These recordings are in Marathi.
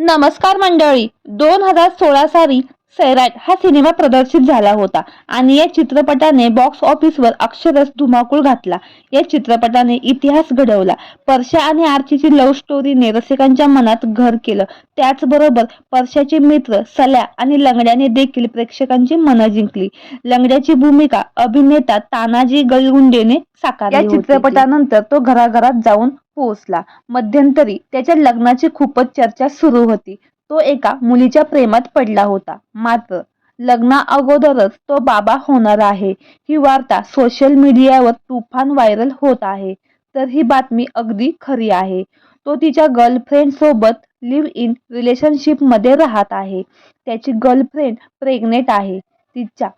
नमस्कार मंडळी. दोन हजार सोळा साली सैराट हा सिनेमा प्रदर्शित झाला होता आणि या चित्रपटाने बॉक्स ऑफिसवर अक्षरच धुमाकूळ घातला. या चित्रपटाने इतिहास घडवला. परशा आणि आर्चीची लव्ह स्टोरीने रसिकांच्या मनात घर केलं. त्याचबरोबर परशाचे मित्र सल्या आणि लंगड्याने देखील प्रेक्षकांची मनं जिंकली. लंगड्याची भूमिका अभिनेता तानाजी गलगुंडेने साकारली या चित्रपटानंतर तो घराघरात जाऊन पोहोचला. मध्यंतरी त्याच्या लग्नाची खूपच चर्चा सुरू होती. तो एका मुलीच्या प्रेमात पडला होता. मात्र लग्ना अगोदरच तो बाबा होणार आहे. ही वार्ता सोशल मीडियावर तुफान व्हायरल होत आहे. तर ही बातमी अगदी खरी आहे. तो तिच्या गर्लफ्रेंड सोबत लिव्ह इन रिलेशनशिपमध्ये राहत आहे. त्याची गर्लफ्रेंड प्रेग्नेंट आहे. तिच्या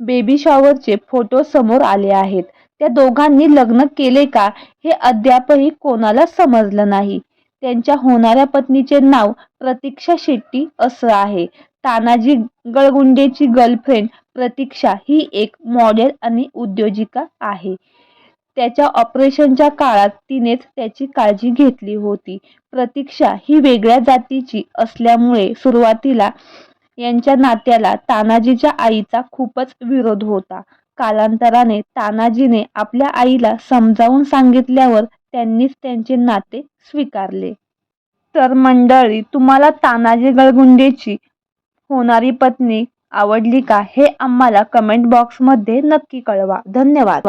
बेबी शॉवरचे फोटो समोर आले आहेत. त्या दोघांनी लग्न केले का हे अद्यापही कोणाला समजलं नाही. त्यांच्या होणाऱ्या पत्नीचे नाव प्रतीक्षा शेट्टी असं आहे. तानाजी गळगुंडेची गर्लफ्रेंड प्रतीक्षा ही एक मॉडेल आणि उद्योजिका आहे. त्याच्या ऑपरेशनच्या काळात तिनेच त्याची काळजी घेतली होती. प्रतीक्षा ही वेगळ्या जातीची असल्यामुळे सुरुवातीला यांच्या नात्याला तानाजीच्या आईचा खूपच विरोध होता. कालांतराने तानाजीने आपल्या आईला समजावून सांगितल्यावर त्यांनीच त्यांचे नाते स्वीकारले. तर मंडळी तुम्हाला तानाजी गळगुंडेची होणारी पत्नी आवडली का हे आम्हाला कमेंट बॉक्समध्ये नक्की कळवा. धन्यवाद.